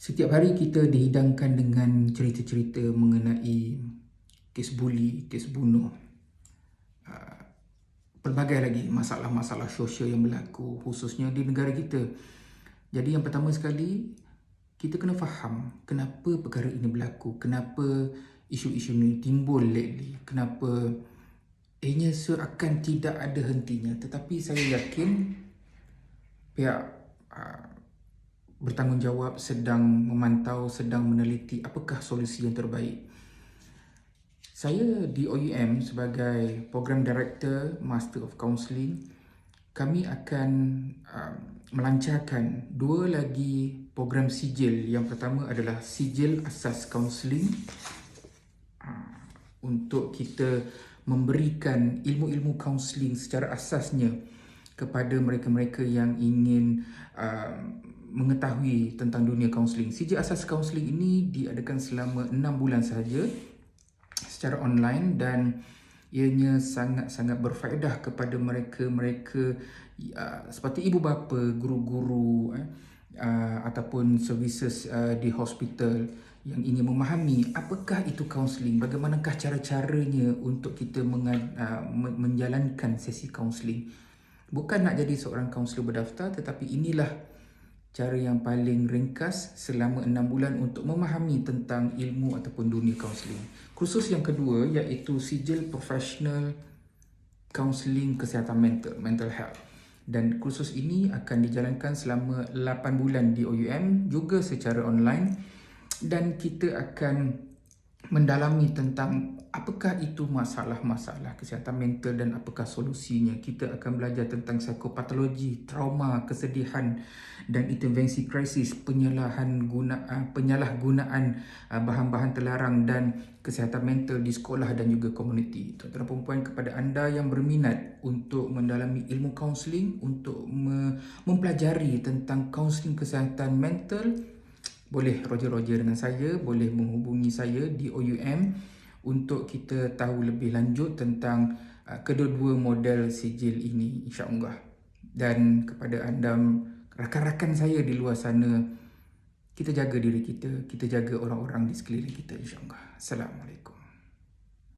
Setiap hari kita dihidangkan dengan cerita-cerita mengenai kes buli, kes bunuh. Uh, pelbagai lagi masalah-masalah sosial yang berlaku khususnya di negara kita. Jadi yang pertama sekali, kita kena faham kenapa perkara ini berlaku, kenapa isu-isu ini timbul lately, kenapa ianya seakan tidak ada hentinya. Tetapi saya yakin pihak uh, bertanggungjawab sedang memantau, sedang meneliti apakah solusi yang terbaik. Saya di OUM sebagai Program Director Master of Counselling, kami akan um, melancarkan dua lagi program sijil. Yang pertama adalah sijil asas counselling uh, untuk kita memberikan ilmu-ilmu counselling secara asasnya kepada mereka-mereka yang ingin uh, mengetahui tentang dunia kaunseling. CJ Asas Kaunseling ini diadakan selama 6 bulan sahaja secara online dan ianya sangat-sangat berfaedah kepada mereka-mereka uh, seperti ibu bapa, guru-guru eh, uh, ataupun services uh, di hospital yang ingin memahami apakah itu kaunseling, bagaimanakah cara-caranya untuk kita uh, menjalankan sesi kaunseling. Bukan nak jadi seorang kaunselor berdaftar tetapi inilah cara yang paling ringkas selama enam bulan untuk memahami tentang ilmu ataupun dunia kaunseling. Khusus yang kedua iaitu sijil profesional kaunseling kesihatan mental, mental health. Dan kursus ini akan dijalankan selama 8 bulan di OUM juga secara online dan kita akan mendalami tentang apakah itu masalah-masalah kesihatan mental dan apakah solusinya. Kita akan belajar tentang psikopatologi, trauma, kesedihan dan intervensi krisis, penyalahan guna, ah, penyalahgunaan ah, bahan-bahan terlarang dan kesihatan mental di sekolah dan juga komuniti. Tuan-tuan dan puan kepada anda yang berminat untuk mendalami ilmu kaunseling, untuk mempelajari tentang kaunseling kesihatan mental, boleh roger-roger dengan saya, boleh menghubungi saya di OUM untuk kita tahu lebih lanjut tentang uh, kedua-dua model sijil ini insya-Allah. Dan kepada anda rakan-rakan saya di luar sana, kita jaga diri kita, kita jaga orang-orang di sekeliling kita insya-Allah. Assalamualaikum.